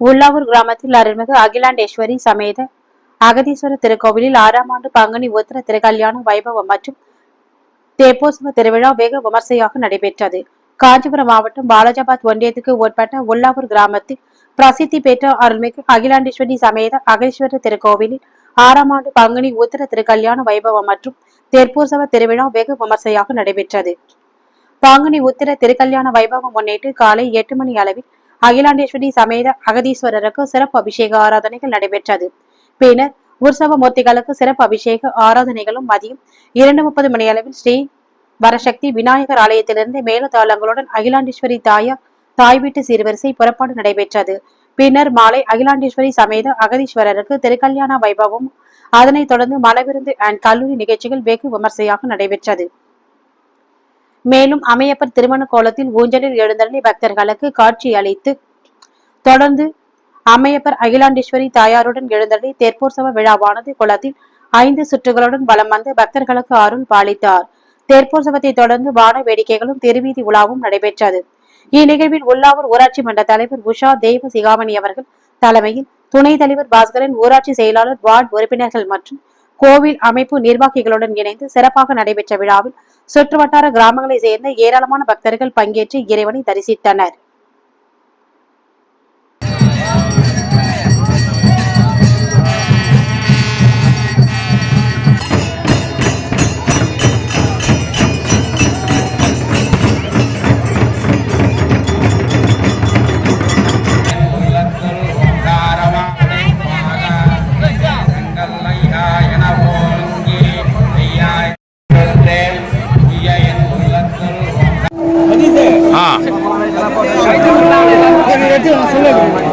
உள்ளாவூர் கிராமத்தில் அருள்மிகு அகிலாண்டேஸ்வரி சமேத அகதீஸ்வரர் திருக்கோவிலில் ஆறாம் ஆண்டு பங்குனி உத்திர திருக்கல்யாண வைபவம் மற்றும் தேப்போத்சவ திருவிழா வெகு விமர்சையாக நடைபெற்றது. காஞ்சிபுரம் மாவட்டம் பாலாஜாபாத் ஒன்றியத்துக்கு உட்பட்ட உள்ளாவூர் கிராமத்தில் பிரசித்தி பெற்ற அருள்மிகு அகிலாண்டேஸ்வரி சமேத அகதீஸ்வரர் திருக்கோவிலில் ஆறாம் ஆண்டு பங்குனி உத்திர திருக்கல்யாண வைபவம் மற்றும் தேப்போத்சவ திருவிழா வெகு விமர்சையாக நடைபெற்றது. பாங்குனி உத்திர திருக்கல்யாண வைபவம் முன்னிட்டு காலை எட்டு மணி அளவில் அகிலாண்டேஸ்வரி சமேத அகதீஸ்வரருக்கு சிறப்பு அபிஷேக ஆராதனைகள் நடைபெற்றது. பின்னர் உற்சவ மூர்த்திகளுக்கு சிறப்பு அபிஷேக ஆராதனைகளும் மதியம் இரண்டு முப்பது மணி அளவில் ஸ்ரீ வரசக்தி விநாயகர் ஆலயத்திலிருந்து மேலதாளங்களுடன் அகிலாண்டேஸ்வரி தாயார் தாய் வீட்டு சீர்வரிசை புறப்பாடு நடைபெற்றது. பின்னர் மாலை அகிலாண்டேஸ்வரி சமேத அகதீஸ்வரருக்கு திருக்கல்யாண வைபவம். அதனைத் தொடர்ந்து மலவிருந்து அண்ட் கல்லூரி நிகழ்ச்சிகள் வெகு விமர்சையாக நடைபெற்றது. மேலும் அமையப்பர் திருமண கோலத்தில் ஊஞ்சலில் எழுந்தருளி பக்தர்களுக்கு காட்சி அளித்து தொடர்ந்து அமையப்பர் அகிலாண்டேஸ்வரி தாயாருடன் எழுந்தருளி தேர்ப்போற்சவ விழாவானது குளத்தில் ஐந்து சுற்றுகளுடன் வலம் வந்து பக்தர்களுக்கு அருள் பாலித்தார். தேர்ப்போற்சவத்தை தொடர்ந்து வான வேடிக்கைகளும் திருவீதி உலாவும் நடைபெற்றது. இந்நிகழ்வில் உள்ளாவூர் ஊராட்சி மன்ற தலைவர் உஷா தெய்வ சிகாமணி அவர்கள் தலைமையில் துணைத் தலைவர் பாஸ்கரன் ஊராட்சி செயலாளர் வார்டு உறுப்பினர்கள் மற்றும் கோவில் அமைப்பு நிர்வாகிகளுடன் இணைந்து சிறப்பாக நடைபெற்ற விழாவில் சுற்றுவட்டார கிராமங்களைச் சேர்ந்த ஏராளமான பக்தர்கள் பங்கேற்று இறைவனை தரிசித்தனர். 定了十块